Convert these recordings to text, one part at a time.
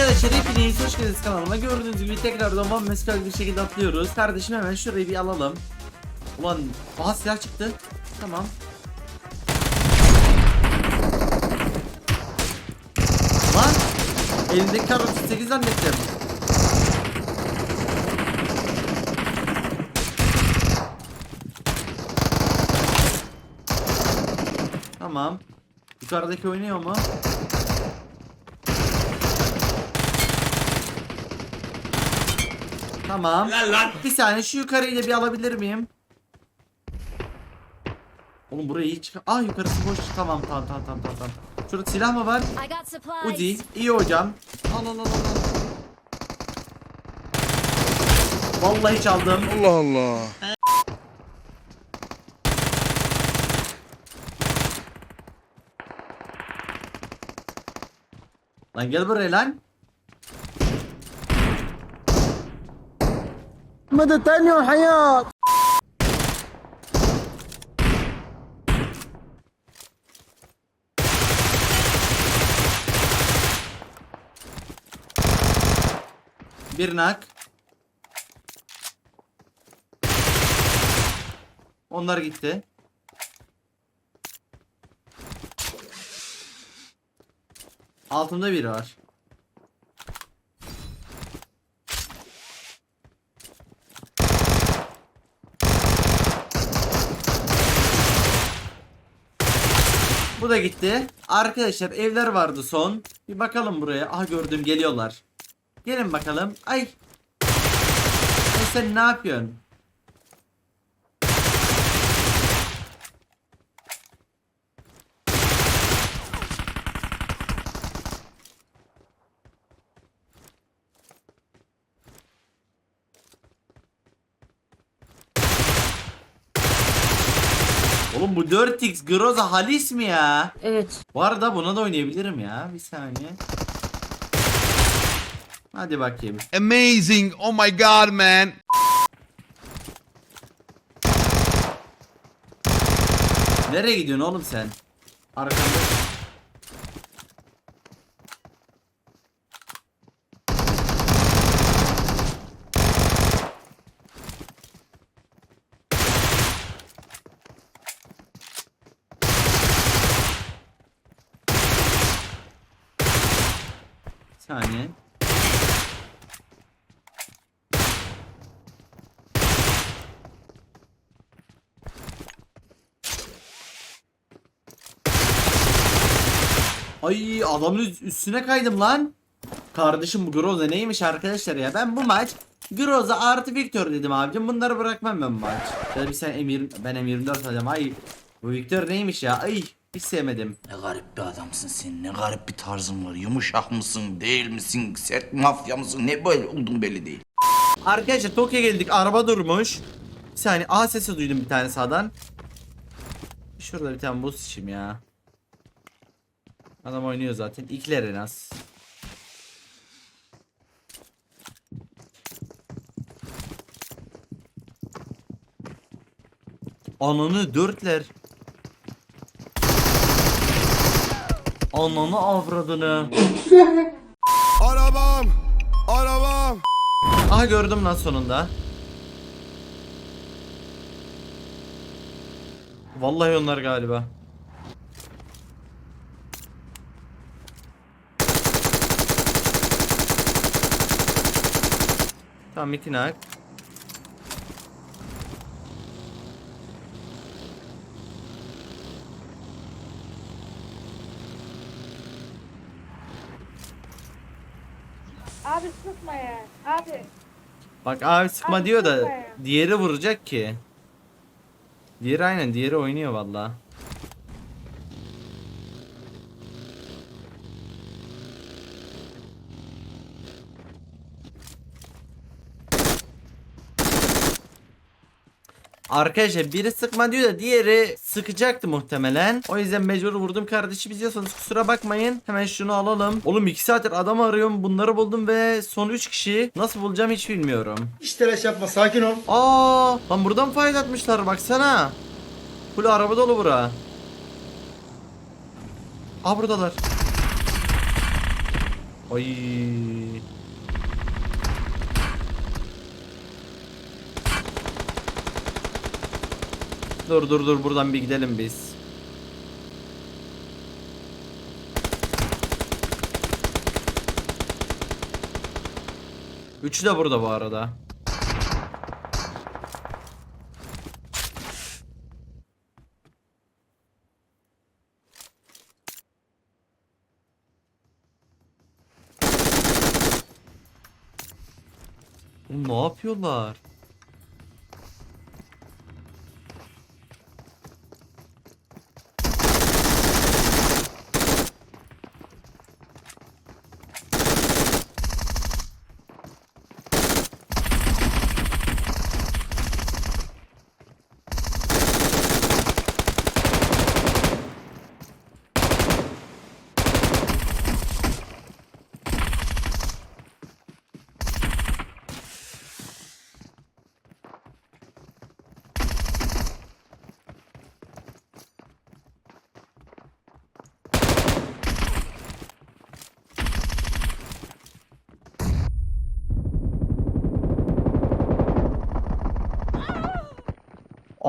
Arkadaşlar hepiniz hoş geldiniz kanalıma. Gördüğünüz gibi tekrardan Van Mescal bir şekilde atlıyoruz. Kardeşim hemen şurayı bir alalım. Ulan aha silah çıktı. Tamam. Lan elindeki kar 38 zannettim. Tamam. Yukarıdaki oynuyor mu? Tamam. Bir saniye şu yukarıyı da bir alabilir miyim? Oğlum burayı hiç... Ah yukarısı boş. Tamam tamam tamam tamam tamam. Şurada silah mı var? Uzi. iyi hocam. Al al al. al. Vallahi çaldım. Allah Allah. Lan gel buraya lan. مدى تاني وحياة Bir nak. Onlar gitti. Altında biri var. Bu da gitti. Arkadaşlar evler vardı son. Bir bakalım buraya. Aha gördüm geliyorlar. Gelin bakalım. Ay. Sen ne yapıyorsun? Oğlum bu 4x Groza Halis mi ya? Evet. Bu arada buna da oynayabilirim ya. Bir saniye. Hadi bakayım. Amazing. Oh my god, man. Nereye gidiyorsun oğlum sen? Arkamda. Bir saniye. Ay adamın üst- üstüne kaydım lan. Kardeşim bu Groza neymiş arkadaşlar ya. Ben bu maç Groza artı Victor dedim abicim. Bunları bırakmam ben bu maç. Ya bir sen M20 ben M24 alacağım. Ay bu Victor neymiş ya. Ay hiç sevmedim. Ne garip bir adamsın sen. Ne garip bir tarzın var. Yumuşak mısın, değil misin? Sert mafya mısın? Ne böyle oldun belli değil. Arkadaşlar Tokyo'ya geldik. Araba durmuş. Bir saniye. Aha sesi duydum bir tane sağdan. Şurada bir tane boost içeyim ya. Adam oynuyor zaten. İkiler en az. Ananı dörtler. Ananı avradını. Arabam. Arabam. Aha gördüm lan sonunda. Vallahi onlar galiba. Tamam mitinak. Abi sıkma ya. Abi. Bak abi sıkma Abi diyor da sıkma ya. diğeri vuracak ki. Diğeri aynen diğeri oynuyor valla. Arkadaşlar biri sıkma diyor da diğeri sıkacaktı muhtemelen. O yüzden mecbur vurdum kardeşim izliyorsanız kusura bakmayın. Hemen şunu alalım. Oğlum 2 saattir adam arıyorum. Bunları buldum ve son 3 kişi. Nasıl bulacağım hiç bilmiyorum. İş telaş yapma sakin ol Aa, lan buradan fayda atmışlar baksana. Full araba dolu bura. Aa buradalar. Ay. Dur dur dur buradan bir gidelim biz. Üçü de burada bu arada. Ne yapıyorlar?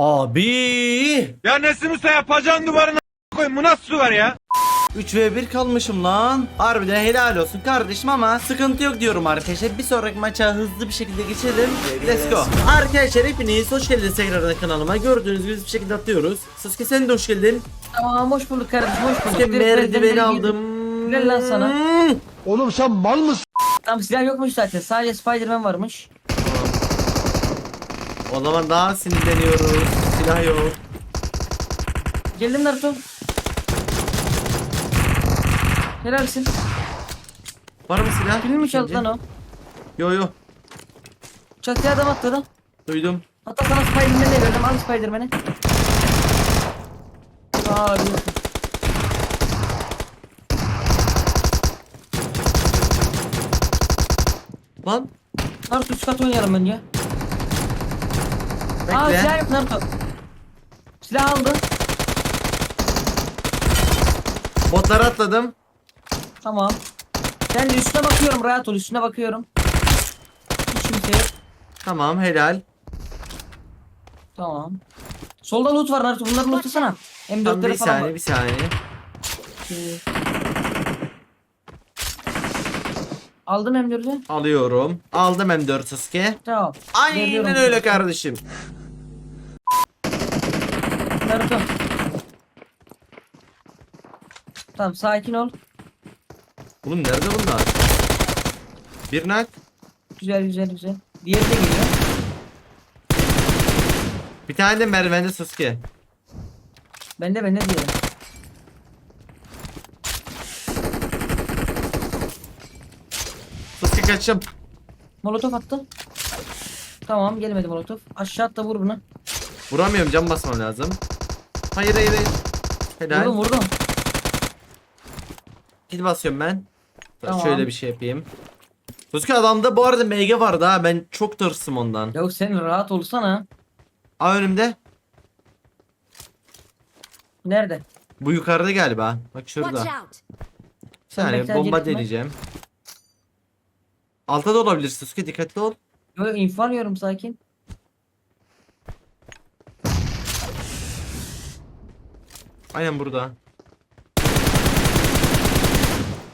Abi! Ya Nesim Usta yapacağın duvarına koyun bu nasıl duvar ya? 3 ve 1 kalmışım lan. Harbiden helal olsun kardeşim ama sıkıntı yok diyorum arkadaşlar. Bir sonraki maça hızlı bir şekilde geçelim. Let's go. Arkadaşlar hepiniz hoş geldiniz tekrardan kanalıma. Gördüğünüz gibi bir şekilde atıyoruz. Sasuke sen de hoş geldin. Tamam hoş bulduk kardeşim hoş bulduk. Benden merdiveni aldım. Ver lan sana. Oğlum sen mal mısın? Tam silah yokmuş zaten sadece Spiderman varmış. O zaman daha sinirleniyoruz. Silah yok. Geldim Naruto. Helalsin. Var mı silah? Kimin mi çaldı lan o? Yo yo. Çatıya adam atladı. Duydum. Hatta sana Spiderman'i de verdim al Spiderman'i. Aa. Lan. Naruto üst kat oynayalım bence. Aa silah yok Naruto. Silah aldı. Botlara atladım. Tamam. Ben de üstüne bakıyorum rahat ol üstüne bakıyorum. Hiç kimse yok. Tamam helal. Tamam. Solda loot var Naruto bunları lootlasana. Tamam M4'leri bir falan saniye var. bir saniye. Aldım M4'ü. Alıyorum. Aldım M4 Sasuke. Tamam. Aynen Veriyorum. öyle kardeşim. Naruto. Tamam sakin ol. Oğlum nerede bunlar? Bir nak. Güzel güzel güzel. Diğeri de geliyor. Bir tane de merdivende Sasuke. Bende bende diğeri. Kaçım. Molotof attı. Tamam gelmedi molotof. Aşağı atla vur bunu. Vuramıyorum cam basmam lazım. Hayır hayır hayır. Helal. Vurdum vurdum. Kill basıyorum ben. Tamam. Şöyle bir şey yapayım. Sasuke adamda bu arada MG vardı ha. Ben çok tırstım ondan. Yok sen rahat olsana. Aa önümde. Nerede? Bu yukarıda galiba. Bak şurada. Bir saniye bomba etme. deneyeceğim. Altta da olabilir Sasuke dikkatli ol. Yok, info sakin. Aynen burada.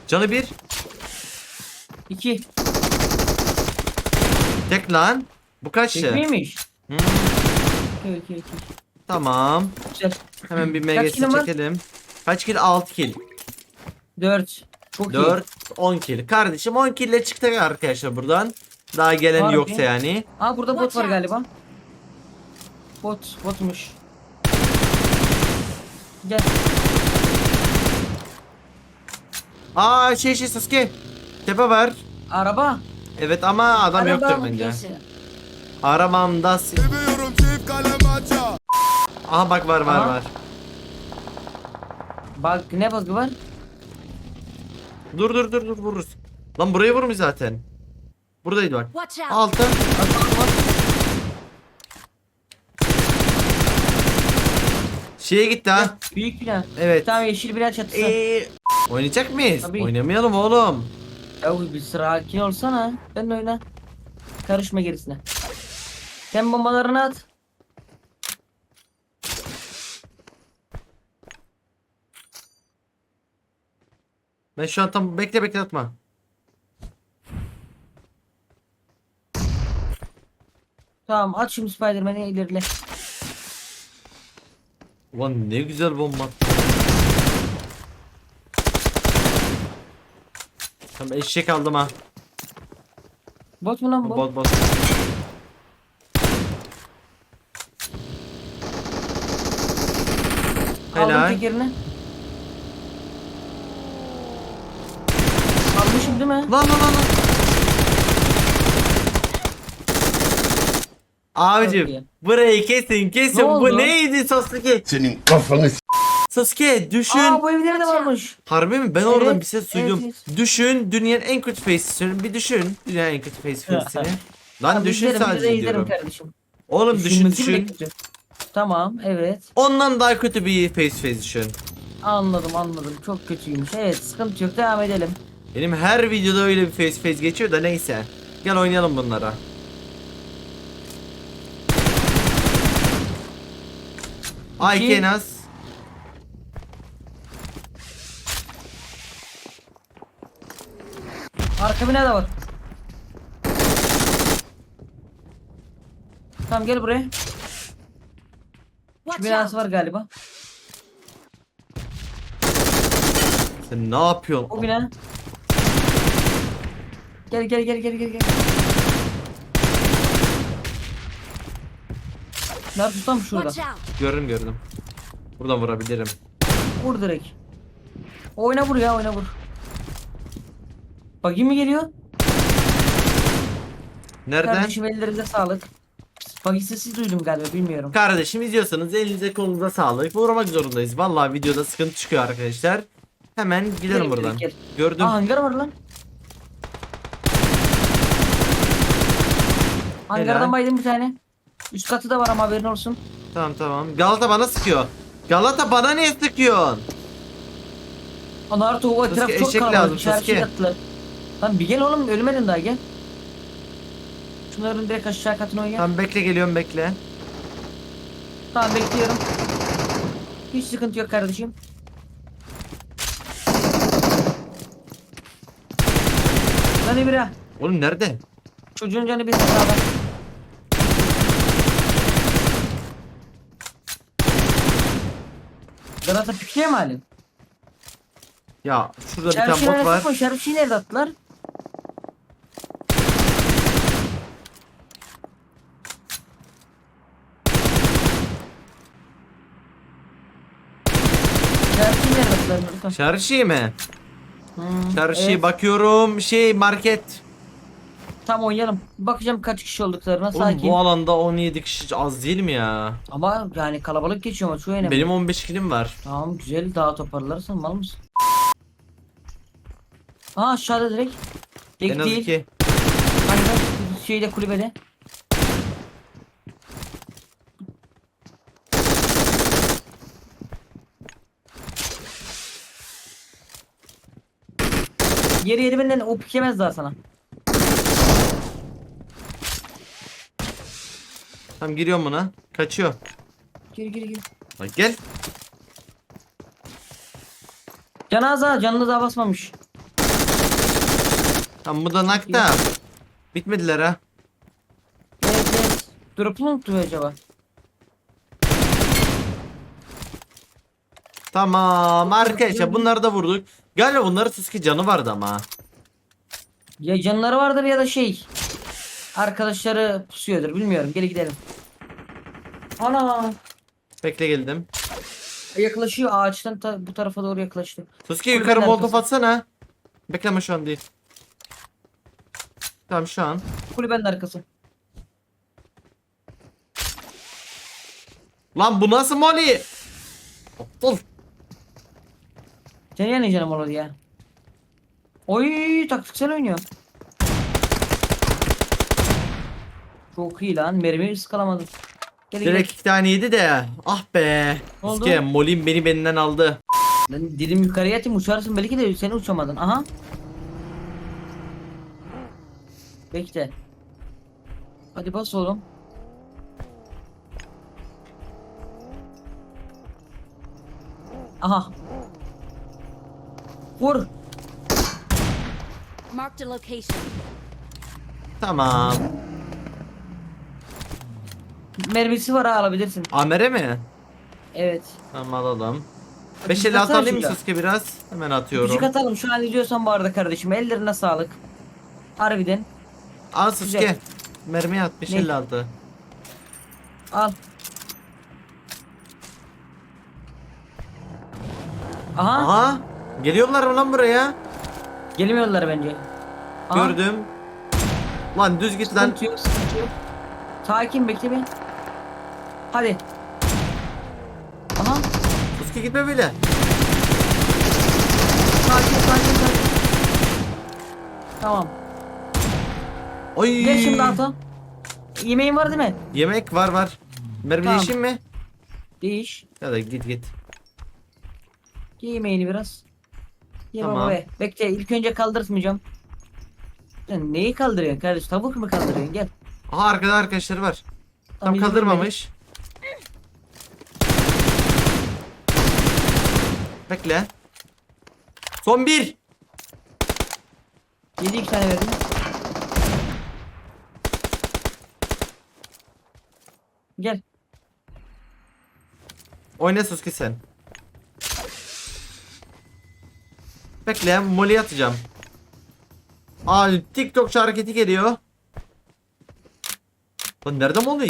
Canı bir. İki. Tek lan. Bu kaçtı? Tek miymiş? Hmm, İki iki iki. tamam. Güzel. Hemen bir Kaç MG'si kilin var? çekelim. Kaç kill? 6 kill. Dört. Çok iyi. 4 10 kill. Kardeşim 10 kill ile çıktık arkadaşlar buradan. Daha gelen Harbi. yoksa yani. Aa burada bot var galiba. Bot, botmuş. Gel. Aa şey şey Sasuke. Tepe var. Araba. Evet ama adam Araba yoktur mı bence. diyorsun? Arabamda si- Seviyorum çift kalem aça. Aha bak var var Aha. var. Bak ne bug'ı var? Dur dur dur dur vururuz. Lan burayı vurmuş zaten. Buradaydı bak. Altı. Şeye gitti ha. Büyük bina. Evet. Tamam yeşil bina çatısı. Ee, oynayacak mıyız? Tabii. Oynamayalım oğlum. Ya bir sakin olsana. Ben de oyna. Karışma gerisine. Sen bombalarını at. Ben şu an tam bekle bekle atma. Tamam at şimdi Spider-Man'i ilerle. Ulan ne güzel bomba. attı. Tamam eşek aldım ha. Bot mu lan bu? Bot bot. Aldım Helal. tekerini. Değil mi? Lan lan lan Abicim burayı kesin kesin Ne bu oldu? neydi Sasuke? Senin kafanı s- Sasuke düşün. Aa bu evlerde varmış. Harbi mi? Ben oradan bir ses duydum. evet, Düşün dünyanın en kötü face'ini bir düşün. Dünyanın en kötü face face'ini. Lan Abi düşün izlerim, sadece izlerim diyorum. kardeşim. Oğlum düşün düşün. Tamam evet. Ondan daha kötü bir face face düşün. Anladım anladım. Çok kötüymüş. Evet sıkıntı yok devam edelim. Benim her videoda öyle bir face face geçiyor da neyse. Gel oynayalım bunlara. Ay. Kenaz. Arka bina da var. Tamam gel buraya. Şu binası var galiba. Sen ne yapıyorsun? O bina. Gel gel gel gel gel gel. Nerede tutam şurada. Out! Gördüm gördüm. Buradan vurabilirim. Vur direkt. Oyna vur ya oyna vur. Bagi mi geliyor? Nerede? Kardeşim ellerinize sağlık. Bagi sesi duydum galiba bilmiyorum. Kardeşim izliyorsanız elinize kolunuza sağlık. Vurmak zorundayız. Vallahi videoda sıkıntı çıkıyor arkadaşlar. Hemen gidelim buradan. direkt Gördüm. Aa hangar var lan. Hangardan Helal. baydım bir tane. Üst katı da var ama haberin olsun. Tamam tamam. Galata bana sıkıyor. Galata bana niye sıkıyorsun? Naruto o etraf çok eşek kalabalık. lazım, Sasuke. yattılar. Lan bir gel oğlum ölmedin daha gel. Şunların direkt aşağı katına oynayalım. Tamam bekle geliyorum bekle. Tamam bekliyorum. Hiç sıkıntı yok kardeşim. Lan Emre. Oğlum nerede? Çocuğun canı bir sağda. Galata pikniğe mi halin? Ya şurada bir tane bot nerede var. tutma? Şerifçiyi nerede attılar? Şerifçiyi nerede attılar? Mi? Hmm, Çarşı evet. bakıyorum. Şey market. Tamam oynayalım. Bakacağım kaç kişi olduklarına Oğlum sakin. bu alanda 17 kişi az değil mi ya? Ama yani kalabalık geçiyor maç şu önemli. Benim 15 kilim var. Tamam güzel daha toparlarsan mal mısın? Aa aşağıda direkt. Tek En az değil. 2. Aynen şeyde kulübede. Yeri yeri benden o pikemez daha sana. Tamam giriyorum buna. Kaçıyor. Gir gir gir. Bak gel. Canı az ha canını daha basmamış. Tamam bu da nakta. Bitmediler ha. Evet evet. Drop'u mu unuttu acaba? Tamam arkadaşlar bunları da vurduk. Galiba bunların Sasuke canı vardı ama. Ya canları vardır ya da şey. Arkadaşları pusuyordur bilmiyorum. Gel gidelim. Ana. Bekle geldim. Yaklaşıyor ağaçtan ta- bu tarafa doğru yaklaştı. Kulübenin yukarı molotof arkası. atsana. Bekleme şu an değil. Tamam şu an. Kulübenin arkası. Lan bu nasıl moli? Aptal. Yani canım oldu ya. Oy taktiksel oynuyor. Çok iyi lan mermi ıskalamadı. Gel Direkt iki tane yedi de. Ah be. Ne oldu? Molim beni benden aldı. Lan dedim yukarıya atayım uçarsın belki de sen uçamadın. Aha. Bekle. Hadi bas oğlum. Aha. Vur. Marked a location. Tamam. Mermisi var ha alabilirsin. Amere mi? Evet. Tamam alalım. 5 50 atar alayım mı. Sasuke biraz? Hemen atıyorum. Küçük atalım şu an izliyorsan bu arada kardeşim. Ellerine sağlık. Harbiden. Al. Güzel. Mermi at 5 Ne? 56. Al. Aha. Aha. Geliyorlar mı lan buraya? Gelmiyorlar bence. Aha. Gördüm. Lan düz git lan. Sıkıntı yok, sıkıntı yok. Sakin bekle bir. Hadi. Aha. Sasuke gitme böyle. Sakin sakin sakin. Tamam. Oy. Gel şimdi ata. Yemeğin var değil mi? Yemek var var. Mermi Tamam. değişeyim mi? Değiş. Ya da git git. Ye yemeğini biraz. Ye Tamam. baba be. Bekle ilk önce kaldırtmayacağım. Sen neyi kaldırıyorsun kardeş? Tavuk mu kaldırıyorsun? Gel. Aha arkada arkadaşları var. Tam yürü kaldırmamış. Bekle. Son bir. Yedi iki tane verdim. Gel. Oyna Sasuke sen. Bekle molly atacağım. Aa TikTokçu hareketi geliyor. Lan nerede molly?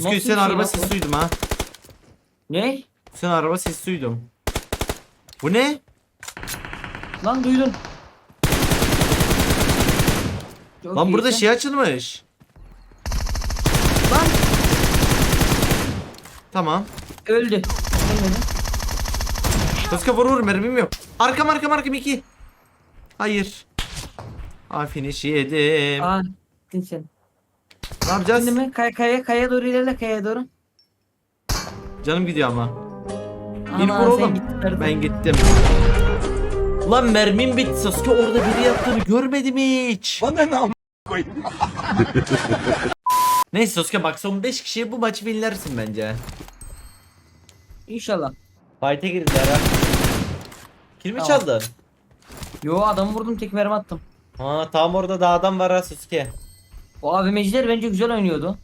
Sasuke Nasıl bir sen şey araba lan sesi duydum ha. Ne? Sen araba sesi duydum. Bu ne? Lan duydun. Çok Lan burada iyisin. şey açılmış. Lan Tamam. öldü. Ölmedi. Sasuke vur vur mermim yok. Arkam arkam arkam iki. Hayır. Aa finish yedim. Aa, gittin sen. Ne yapacağız? Şimdi mi? Kaya, kaya, kaya doğru ilerle, kaya doğru. Canım gidiyor ama. Beni Aman vur sen oğlum. gittin. Ben gittim. Lan mermim bitti. Sasuke orada biri yattığını görmedim hiç. Bana ne am koyayım? Neyse Sasuke bak son 5 kişiye bu maçı winlersin bence. İnşallah. Fight'e girdiler ha. Kill mi Tamam. çaldın? Yo adamı vurdum tek mermi attım. Ha tam orada da adam var ha Sasuke. O AVM'ciler bence güzel oynuyordu.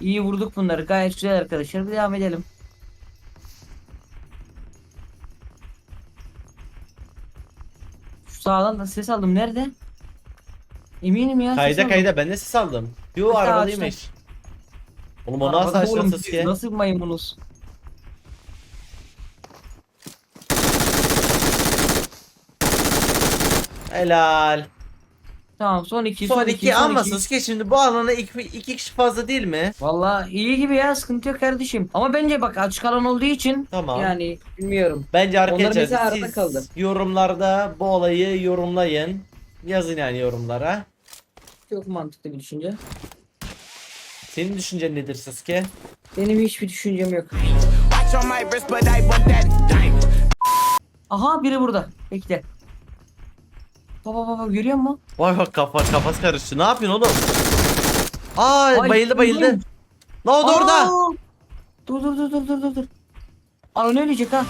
İyi vurduk bunları gayet güzel arkadaşlar. Bir devam edelim. Şu sağdan da ses aldım. Nerede? Eminim ya. Kayda kayda ben de ses aldım. Yo Hatta arabadaymış. Oğlum o nasıl Arabada açtı oğlum, Sasuke? biz Nasıl maymunuz? Helal. Tamam son iki. Son iki, iki ama Sasuke şimdi bu alana iki, iki kişi fazla değil mi? Valla iyi gibi ya sıkıntı yok kardeşim. Ama bence bak açık alan olduğu için Tamam. yani bilmiyorum. Bence Onlar bize arkadaşlar arada siz kaldı. yorumlarda bu olayı yorumlayın. Yazın yani yorumlara. Çok mantıklı bir düşünce. Senin düşüncen nedir Sasuke? Benim hiçbir düşüncem yok. Watch on my wrist, but I want that diamond. Aha biri burada. Bekle. Baba baba görüyor musun? Vay bak kafa kafası karıştı. Ne yapıyorsun oğlum? Aa Ay, bayıldı bayıldı. oğlum. La o da orada. Dur dur dur dur dur dur dur. Alan ölecek ha.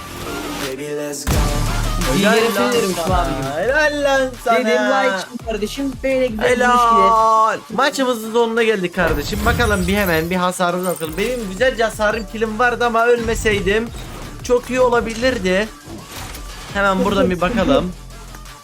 İyi yere lan söylerim şu abicim. Helal lan Dedim sana. like kardeşim. Böyle ilişkiler. Helal. Maçımızın sonuna geldik kardeşim. Bakalım bir hemen bir hasarımız bakalım. Benim güzelce hasarım kilim vardı ama ölmeseydim çok iyi olabilirdi. Hemen buradan bir bakalım.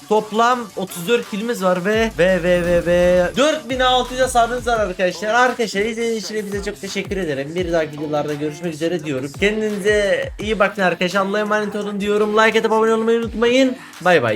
Toplam 34 kilimiz var ve ve ve ve ve 4600 hasarımız var arkadaşlar. Arkadaşlar izlediğiniz için hepinize çok teşekkür ederim. Bir dahaki videolarda görüşmek üzere diyorum. Kendinize iyi bakın arkadaşlar. Allah'a emanet olun diyorum. Like atıp abone olmayı unutmayın. Bay bay.